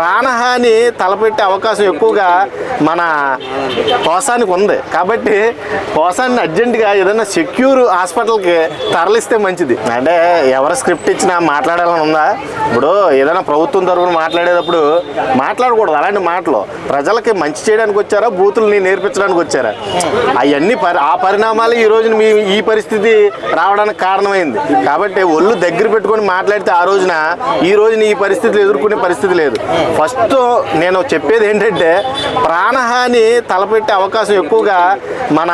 ప్రాణహాని తలపెట్టే అవకాశం ఎక్కువగా మన పోసానికి ఉంది. కాబట్టి పోసాన్ని అర్జెంటుగా ఏదైనా సెక్యూర్ హాస్పిటల్కి తరలిస్తే మంచిది. అంటే ఎవరు స్క్రిప్ట్ ఇచ్చినా మాట్లాడాలని ఉందా? ఇప్పుడు ఏదైనా ప్రభుత్వం తరఫున మాట్లాడేటప్పుడు మాట్లాడకూడదు. అలాంటి మాటలు ప్రజలకి మంచి చేయడానికి వచ్చారా? బూతుల్ని నేర్పించడానికి వచ్చారా? అవన్నీ పరి ఆ పరిణామాలు ఈ రోజున మీ ఈ పరిస్థితి రావడానికి కారణమైంది. కాబట్టి ఒళ్ళు దగ్గర పెట్టుకొని మాట్లాడితే ఆ రోజున ఈ రోజున ఈ పరిస్థితులు ఎదుర్కొనే పరిస్థితి లేదు. ఫస్ట్ నేను చెప్పేది ఏంటంటే ప్రాణహాని తలపెట్టే అవకాశం ఎక్కువగా మన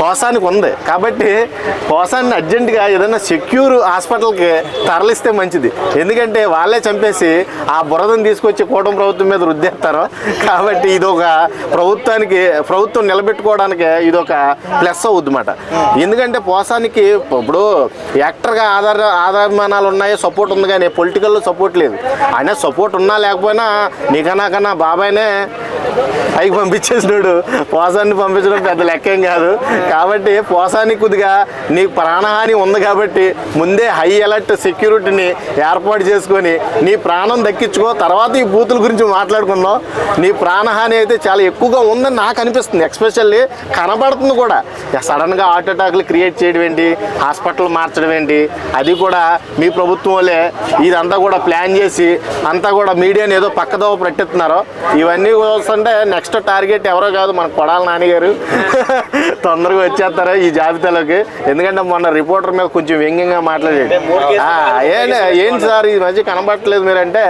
కోసానికి ఉంది. కాబట్టి కోసాన్ని అర్జెంటుగా ఏదైనా సెక్యూర్ హాస్పిటల్కి తరలిస్తే మంచిది. ఎందుకంటే వాళ్ళే చంపేసి ఆ బురదను తీసుకొచ్చి కూటమి ప్రభుత్వం మీద రుద్దేస్తారు. కాబట్టి ఇది ఒక ప్రభుత్వానికి ప్రభుత్వం నిలబెట్టుకోవడానికి ఇది ఒక ప్లస్ అవుద్ది అన్నమాట ఎందుకంటే పోసానికి ఇప్పుడు యాక్టర్గా ఆధార ఆధారమానాలు ఉన్నాయి సపోర్ట్ ఉంది కానీ పొలిటికల్లో సపోర్ట్ లేదు. అయినా సపోర్ట్ ఉన్నా లేకపోయినా నీకన్నా కన్నా బాబాయ్నే పైకి పంపించేసినాడు. పోసాన్ని పంపించడం పెద్ద లెక్కేం కాదు. కాబట్టి పోసానికి కొద్దిగా నీకు ప్రాణహాని ఉంది కాబట్టి ముందే హై అలర్ట్ సెక్యూరిటీని ఏర్పాటు చేసుకొని నీ ప్రాణం దక్కించుకో. తర్వాత ఈ బూతుల గురించి మాట్లాడుకుందాం. నీ ప్రాణహాని అయితే చాలా ఎక్కువగా ఉందని నాకు అనిపిస్తుంది. ఎక్స్పెషల్లీ కనబడుతుంది కూడా. సడన్గా హార్ట్ అటాక్లు క్రియేట్ చేయడం ఏంటి? హాస్పిటల్ మార్చడం ఏంటి? అది కూడా మీ ప్రభుత్వం వాళ్ళే ఇదంతా కూడా ప్లాన్ చేసి అంతా కూడా మీడియాని ఏదో పక్కదో పెట్టిస్తున్నారు. ఇవన్నీ చూస్తుంటే నెక్స్ట్ టార్గెట్ ఎవరో కాదు మన కొడాల నాన్నగారు. తొందరగా వచ్చేస్తారు ఈ జాబితాలోకి. ఎందుకంటే మొన్న రిపోర్టర్ మీద కొంచెం వ్యంగ్యంగా మాట్లాడాడు. ఏంటి సార్ ఈ మధ్య కనబడట్లేదు మీరంటే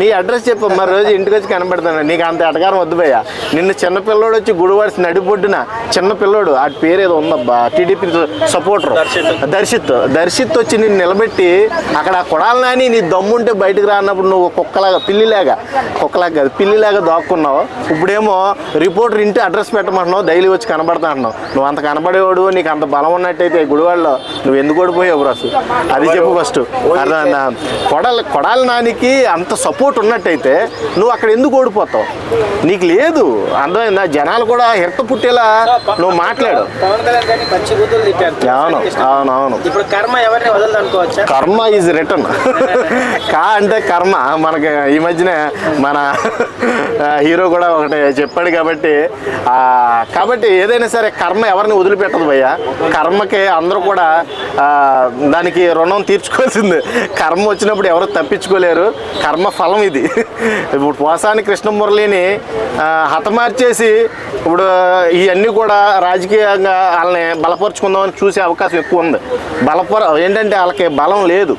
నీ అడ్రస్ చెప్పు మరి రోజు ఇంటికి వచ్చి కనబడతాను నీకు అంత ఎటకారం వద్దు భయ్య. నిన్ను చిన్న పిల్లోడు వచ్చి గుడివాడిసి నడిపొడ్డున చిన్న పిల్లోడు ఆ పేరు ఏదో ఉందబ్బా టీడీపీ సపోర్టర్. దర్శిత్ దర్శిత్ వచ్చి నిన్ను నిలబెట్టి అక్కడ కొడాలి నాని నీ దమ్ముంటే బయటకు రానప్పుడు నువ్వు కుక్కలాగా పిల్లిలాగా కుక్కలాగా కాదు పిల్లిలాగా దాక్కున్నావు. ఇప్పుడేమో రిపోర్టర్ ఇంటి అడ్రస్ పెట్టమంటున్నావు డైలీ వచ్చి కనబడతా అంటున్నావు నువ్వు అంత కనబడేవాడు నీకు అంత బలం ఉన్నట్టయితే గుడివాడలో నువ్వు ఎందుకు ఓడిపోయావు బ్రస్ అది చెప్పు ఫస్ట్ కొడాలి కొడాలి నానికి అంత సపోర్ట్ ఉన్నట్టయితే నువ్వు అక్కడ ఎందుకు ఓడిపోతావు? నీకు లేదు. అర్థమైందా? జనాలు కూడా హిరత పుట్టేలా నువ్వు మాట్లాడు. అవును అవును అవును ఇప్పుడు కర్మ ఎవరిని కర్మ ఈజ్ రిటర్న్ కా అంటే కర్మ. మనకి ఈ మధ్యనే మన హీరో కూడా ఒకటి చెప్పాడు కాబట్టి కాబట్టి ఏదైనా సరే కర్మ ఎవరిని వదిలిపెట్టదు భయ్య. కర్మకి అందరూ కూడా దానికి రుణం తీర్చుకోవాల్సింది. కర్మ వచ్చినప్పుడు ఎవరు తప్పించుకోలేరు. కర్మ ఫలం ఇది. ఇప్పుడు పోసాని కృష్ణమురళిని ఆ, హతమార్చేసి ఇప్పుడు ఇవన్నీ కూడా రాజకీయంగా వాళ్ళని బలపరుచుకుందామని చూసే అవకాశం ఎక్కువ ఉంది. బలపర ఏంటంటే వాళ్ళకి బలం లేదు.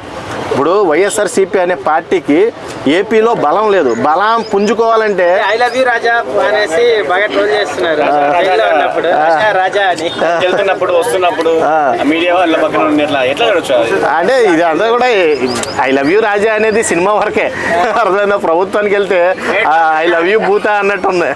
ఇప్పుడు వైఎస్ఆర్సీపీ అనే పార్టీకి ఏపీలో బలం లేదు. బలం పుంజుకోవాలంటే ఐ లవ్ యూ రాజా అనేసి బాగా ట్రోల్ చేస్తున్నారు. రాజా, అని. వెళ్తున్నప్పుడు వస్తున్నప్పుడు. మీడియా వాళ్ళ పక్కన ఉండి ఎట్లా? అంటే ఇది అంతా కూడా ఐ లవ్ యూ రాజా అనేది సినిమా వరకే. అర్థమైందా? ప్రభుత్వానికి వెళ్తే ఐ లవ్ యూ భూత అన్నట్టుంది.